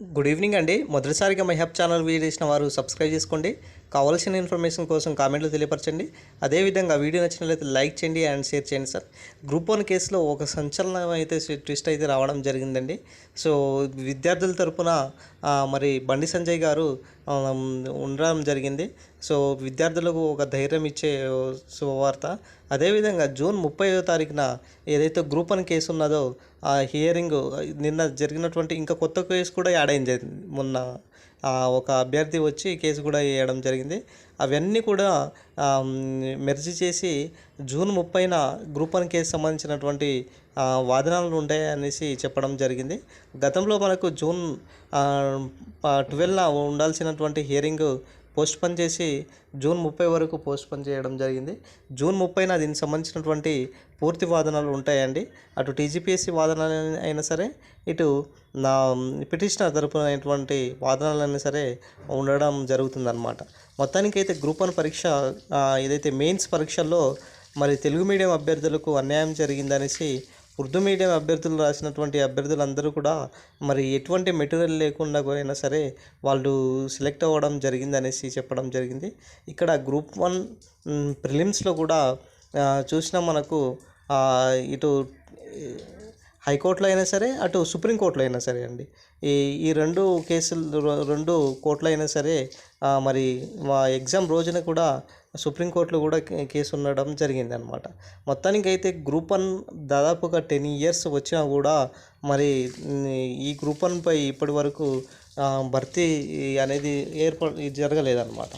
Good evening అండి. మొదటిసారిగా my హెప్ channel video చేసిన వారు సబ్స్క్రైబ్ చేసుకోండి. కావాల్సిన ఇన్ఫర్మేషన్ కోసం కామెంట్లు తెలియపరచండి. అదేవిధంగా వీడియో నచ్చినట్లయితే లైక్ చేయండి అండ్ షేర్ చేయండి సార్. గ్రూప్ వన్ కేసులో ఒక సంచలనం అయితే ట్విస్ట్ అయితే రావడం జరిగిందండి. సో విద్యార్థుల తరపున మరి బండి సంజయ్ గారు ఉండడం జరిగింది. సో విద్యార్థులకు ఒక ధైర్యం ఇచ్చే శుభవార్త. అదేవిధంగా జూన్ ముప్పైవ తారీఖున ఏదైతే గ్రూప్ వన్ కేసు ఉన్నదో ఆ హియరింగ్ నిన్న జరిగినటువంటి ఇంకా కొత్త కేసు కూడా యాడ్ అయింది మొన్న. ఒక అభ్యర్థి వచ్చి కేసు కూడా వేయడం జరిగింది. అవన్నీ కూడా మెర్జీ చేసి జూన్ ముప్పైన గ్రూప్ వన్ కేసు సంబంధించినటువంటి వాదనలు ఉంటాయి అనేసి చెప్పడం జరిగింది. గతంలో మనకు జూన్ ట్వెల్వ్న ఉండాల్సినటువంటి హియరింగ్ పోస్ట్ పన్ చేసి జూన్ ముప్పై వరకు పోస్ట్ పోన్ చేయడం జరిగింది. జూన్ ముప్పైన దీనికి సంబంధించినటువంటి పూర్తి వాదనలు ఉంటాయండి. అటు టీజీపీఎస్సీ వాదనలు అయినా సరే ఇటు నా పిటిషనర్ తరపున అయినటువంటి వాదనలైనా సరే ఉండడం జరుగుతుందన్నమాట. మొత్తానికైతే గ్రూప్ వన్ పరీక్ష ఏదైతే మెయిన్స్ పరీక్షల్లో మరి తెలుగు మీడియం అభ్యర్థులకు అన్యాయం జరిగిందనేసి ఉర్దూ మీడియం అభ్యర్థులు రాసినటువంటి అభ్యర్థులందరూ కూడా మరి ఎటువంటి మెటీరియల్ లేకుండా పోయినా సరే వాళ్ళు సెలెక్ట్ అవ్వడం జరిగింది అనేసి చెప్పడం జరిగింది. ఇక్కడ గ్రూప్ వన్ ప్రిలిమ్స్లో కూడా చూసినా మనకు ఇటు హైకోర్టులో అయినా సరే అటు సుప్రీంకోర్టులో అయినా సరే అండి. ఈ ఈ రెండు కేసులు రెండు కోర్టులో అయినా సరే మరి మా ఎగ్జామ్ రోజున కూడా సుప్రీంకోర్టులో కూడా కేసు ఉండడం జరిగింది అనమాట మొత్తానికి అయితే గ్రూప్ వన్ దాదాపుగా టెన్ ఇయర్స్ వచ్చినా కూడా మరి ఈ గ్రూప్ వన్పై ఇప్పటి వరకు భర్తీ అనేది ఏర్ప జరగలేదన్నమాట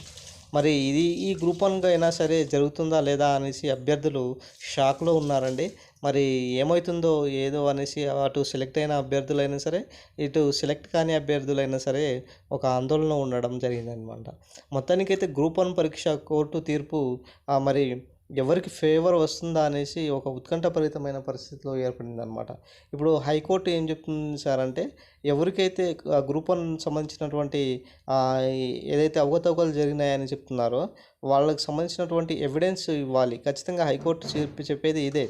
మరి ఇది ఈ గ్రూప్ వన్గా అయినా సరే జరుగుతుందా లేదా అనేసి అభ్యర్థులు షాక్లో ఉన్నారండి. మరి ఏమవుతుందో ఏదో అనేసి అటు సెలెక్ట్ అయిన అభ్యర్థులైనా సరే ఇటు సెలెక్ట్ కాని అభ్యర్థులైనా సరే ఒక ఆందోళన ఉండడం జరిగిందనమాట మొత్తానికైతే గ్రూప్ వన్ పరీక్ష కోర్టు తీర్పు ఆ, మరి ఎవరికి ఫేవర్ వస్తుందా అనేసి ఒక ఉత్కంఠభరితమైన పరిస్థితిలో ఏర్పడింది అనమాట ఇప్పుడు హైకోర్టు ఏం చెప్తుంది సార్ అంటే ఎవరికైతే గ్రూప్ వన్ సంబంధించినటువంటి ఏదైతే అవకతవకలు జరిగినాయని చెప్తున్నారో వాళ్ళకి సంబంధించినటువంటి ఎవిడెన్స్ ఇవ్వాలి. ఖచ్చితంగా హైకోర్టు చెప్పి చెప్పేది ఇదే.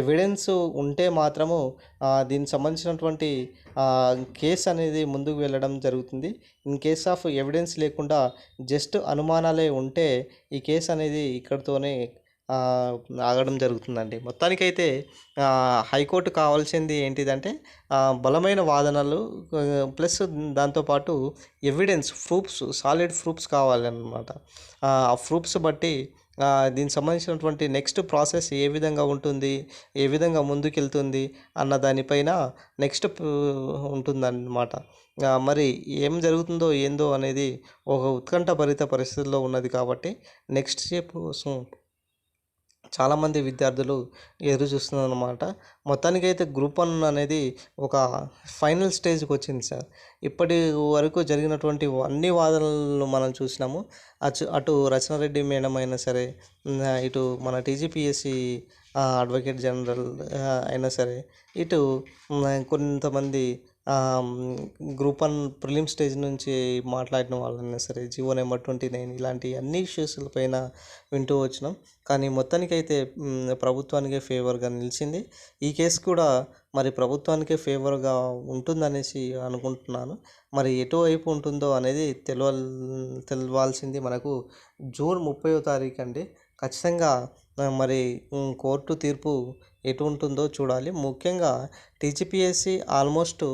ఎవిడెన్స్ ఉంటే మాత్రము దీనికి సంబంధించినటువంటి కేసు అనేది ముందుకు వెళ్ళడం జరుగుతుంది. ఇన్ కేస్ ఆఫ్ ఎవిడెన్స్ లేకుండా జస్ట్ అనుమానాలే ఉంటే ఈ కేసు అనేది ఇక్కడితోనే ఆగడం జరుగుతుందండి. మొత్తానికైతే హైకోర్టు కావాల్సింది ఏంటిదంటే బలమైన వాదనలు ప్లస్ దాంతోపాటు ఎవిడెన్స్ ప్రూఫ్స్ సాలిడ్ ప్రూఫ్స్ కావాలన్నమాట. ఆ ప్రూఫ్స్ బట్టి దీనికి సంబంధించినటువంటి నెక్స్ట్ ప్రాసెస్ ఏ విధంగా ఉంటుంది ఏ విధంగా ముందుకెళ్తుంది అన్న దానిపైన నెక్స్ట్ ఉంటుందన్నమాట. మరి ఏం జరుగుతుందో ఏందో అనేది ఒక ఉత్కంఠభరిత పరిస్థితుల్లో ఉన్నది కాబట్టి నెక్స్ట్ స్టెప్ కోసం చాలామంది విద్యార్థులు ఎదురు చూస్తున్నారన్నమాట మొత్తానికైతే గ్రూప్ వన్ అనేది ఒక ఫైనల్ స్టేజ్కి వచ్చింది సార్. ఇప్పటి వరకు జరిగినటువంటి అన్ని వాదనలు మనం చూసినాము. అటు అటు రచనారెడ్డి మేడం అయినా సరే ఇటు మన టీజీపీఎస్సి అడ్వకేట్ జనరల్ అయినా సరే ఇటు కొంతమంది గ్రూప్ వన్ ప్రిలిమ్ స్టేజ్ నుంచి మాట్లాడిన వాళ్ళైనా సరే జివో నెంబర్ ట్వంటీ నైన్ ఇలాంటి అన్ని ఇష్యూస్ల పైన వింటూ వచ్చినాం. కానీ మొత్తానికైతే ప్రభుత్వానికే ఫేవర్గా నిలిచింది. ఈ కేసు కూడా మరి ప్రభుత్వానికే ఫేవర్గా ఉంటుందనేసి అనుకుంటున్నాను. మరి ఎటువైపు ఉంటుందో అనేది తెలవ తెలవాల్సింది మనకు జూన్ ముప్పయో తారీఖు అండి. ఖచ్చితంగా మరి కోర్టు తీర్పు ఎటు ఉంటుందో చూడాలి. ముఖ్యంగా టీజీపీఎస్సి ఆల్మోస్ట్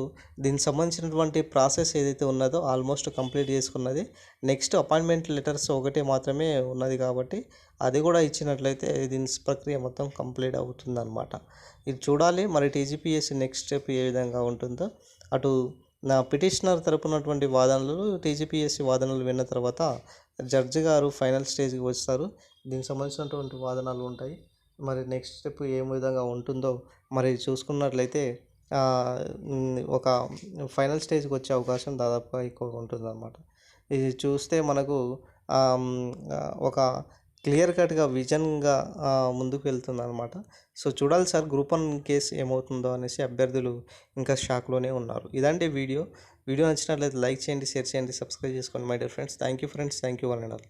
దీనికి సంబంధించినటువంటి ప్రాసెస్ ఏదైతే ఉన్నదో ఆల్మోస్ట్ కంప్లీట్ చేసుకున్నది. నెక్స్ట్ అపాయింట్మెంట్ లెటర్స్ ఒకటే మాత్రమే ఉన్నది కాబట్టి అది కూడా ఇచ్చినట్లయితే దీని ప్రక్రియ మొత్తం కంప్లీట్ అవుతుందన్నమాట. ఇది చూడాలి. మరి టీజీపీఎస్సి నెక్స్ట్ స్టెప్ ఏ విధంగా ఉంటుందో. అటు నా పిటిషనర్ తరపునటువంటి వాదనలు టీజీపీఎస్సి వాదనలు విన్న తర్వాత జడ్జి గారు ఫైనల్ స్టేజ్కి వస్తారు. దీనికి సంబంధించినటువంటి వాదనలు ఉంటాయి. మరి నెక్స్ట్ స్టెప్ ఏ విధంగా ఉంటుందో మరి చూసుకున్నట్లయితే ఒక ఫైనల్ స్టేజ్కి వచ్చే అవకాశం దాదాపుగా ఎక్కువగా ఉంటుందన్నమాట. ఇది చూస్తే మనకు ఒక క్లియర్ కట్గా విజన్గా ముందుకు వెళ్తుంది అనమాట సో చూడాలి సార్ గ్రూప్ వన్ కేసు ఏమవుతుందో అనేసి అభ్యర్థులు ఇంకా షాక్లోనే ఉన్నారు. ఇదంటే వీడియో. వీడియో నచ్చినట్లయితే లైక్ చేయండి షేర్ చేయండి సబ్స్క్రైబ్ చేసుకోండి my dear friends thank you friends thank you one and all